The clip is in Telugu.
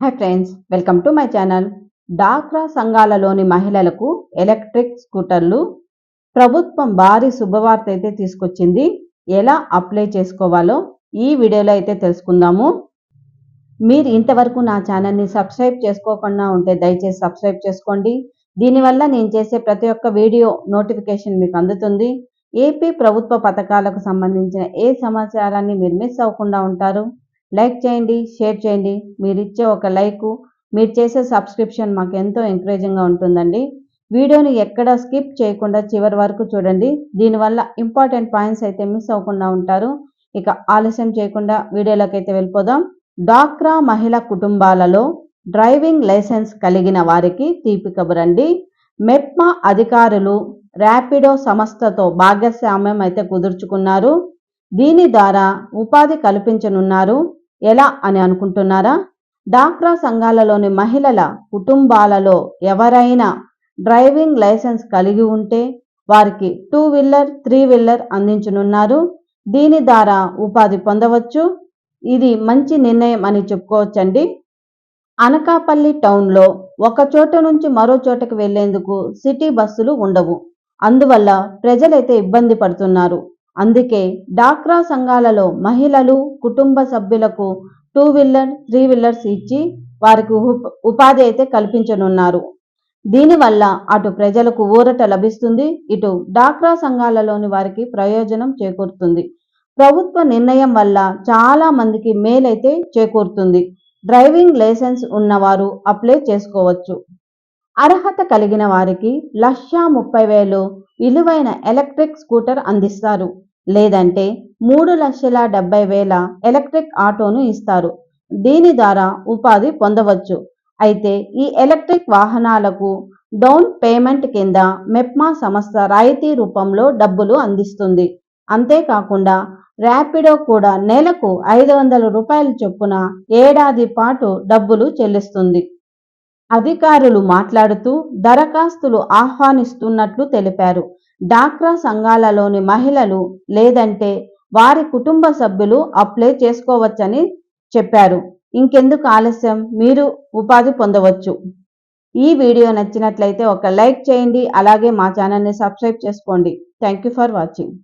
Hi friends welcome to my channel. డాక్రా సంఘాలలోని మహిళలకు ఎలక్ట్రిక్ స్కూటర్లు ప్రభుత్వం భారీ శుభవార్త అయితే తీసుకొచ్చింది. ఎలా అప్లై చేసుకోవాలో ఈ వీడియోలో అయితే తెలుసుకుందాము. మీరు ఇంతవరకు నా ఛానల్ని సబ్స్క్రైబ్ చేసుకోకుండా ఉంటే దయచేసి సబ్స్క్రైబ్ చేసుకోండి. దీనివల్ల నేను చేసే ప్రతి ఒక్క వీడియో నోటిఫికేషన్ మీకు అందుతుంది. ఏపీ ప్రభుత్వ పథకాలకు సంబంధించిన ఏ సమాచారాన్ని మీరు మిస్ అవ్వకుండా ఉంటారు? లైక్ చేయండి షేర్ చేయండి. మీరు ఇచ్చే ఒక లైకు మీరు చేసే సబ్స్క్రిప్షన్ మాకు ఎంతో ఎంకరేజింగ్గా ఉంటుందండి. వీడియోని ఎక్కడ స్కిప్ చేయకుండా చివరి వరకు చూడండి. దీనివల్ల ఇంపార్టెంట్ పాయింట్స్ అయితే మిస్ అవ్వకుండా ఉంటారు. ఇక ఆలస్యం చేయకుండా వీడియోలోకి అయితే వెళ్ళిపోదాం. డాక్రా మహిళ కుటుంబాలలో డ్రైవింగ్ లైసెన్స్ కలిగిన వారికి తీపి కబురండి. మెప్మా అధికారులు ర్యాపిడో సంస్థతో భాగస్వామ్యం అయితే కుదుర్చుకున్నారు. దీని ద్వారా ఉపాధి కల్పించనున్నారు. ఎలా అని అనుకుంటున్నారా? డాక్రా సంఘాలలోని మహిళల కుటుంబాలలో ఎవరైనా డ్రైవింగ్ లైసెన్స్ కలిగి ఉంటే వారికి టూ వీలర్ త్రీ వీలర్ అందించనున్నారు. దీని ద్వారా ఉపాధి పొందవచ్చు. ఇది మంచి నిర్ణయం అని చెప్పుకోవచ్చండి. అనకాపల్లి టౌన్లో ఒక చోట నుంచి మరో చోటకు వెళ్ళేందుకు సిటీ బస్సులు ఉండవు. అందువల్ల ప్రజలైతే ఇబ్బంది పడుతున్నారు. అందుకే డాక్రా సంఘాలలో మహిళలు కుటుంబ సభ్యులకు టూ వీలర్ త్రీ వీలర్స్ ఇచ్చి వారికి ఉపాధి అయితే కల్పించనున్నారు. దీనివల్ల అటు ప్రజలకు ఊరట లభిస్తుంది ఇటు డాక్రా సంఘాలలోని వారికి ప్రయోజనం చేకూరుతుంది. ప్రభుత్వ నిర్ణయం వల్ల చాలా మందికి మేలైతే చేకూరుతుంది. డ్రైవింగ్ లైసెన్స్ ఉన్నవారు అప్లై చేసుకోవచ్చు. అర్హత కలిగిన వారికి లక్ష ముప్పై వేలు విలువైన ఎలక్ట్రిక్ స్కూటర్ అందిస్తారు. లేదంటే మూడు లక్షల డెబ్బై వేల ఎలక్ట్రిక్ ఆటోను ఇస్తారు. దీని ద్వారా ఉపాధి పొందవచ్చు. అయితే ఈ ఎలక్ట్రిక్ వాహనాలకు డౌన్ పేమెంట్ కింద మెప్మా సంస్థ రాయితీ రూపంలో డబ్బులు అందిస్తుంది. అంతేకాకుండా ర్యాపిడో కూడా నెలకు ఐదు వందల రూపాయల చొప్పున ఏడాది పాటు డబ్బులు చెల్లిస్తుంది. అధికారులు మాట్లాడుతూ దరఖాస్తులు ఆహ్వానిస్తున్నట్లు తెలిపారు. డాక్రా సంఘాలలోని మహిళలు లేదంటే వారి కుటుంబ సభ్యులు అప్లై చేసుకోవచ్చని చెప్పారు. ఇంకెందుకు ఆలస్యం? మీరు ఉపాధి పొందవచ్చు. ఈ వీడియో నచ్చినట్లయితే ఒక లైక్ చేయండి. అలాగే మా ఛానల్ని సబ్స్క్రైబ్ చేసుకోండి. Thank you for watching.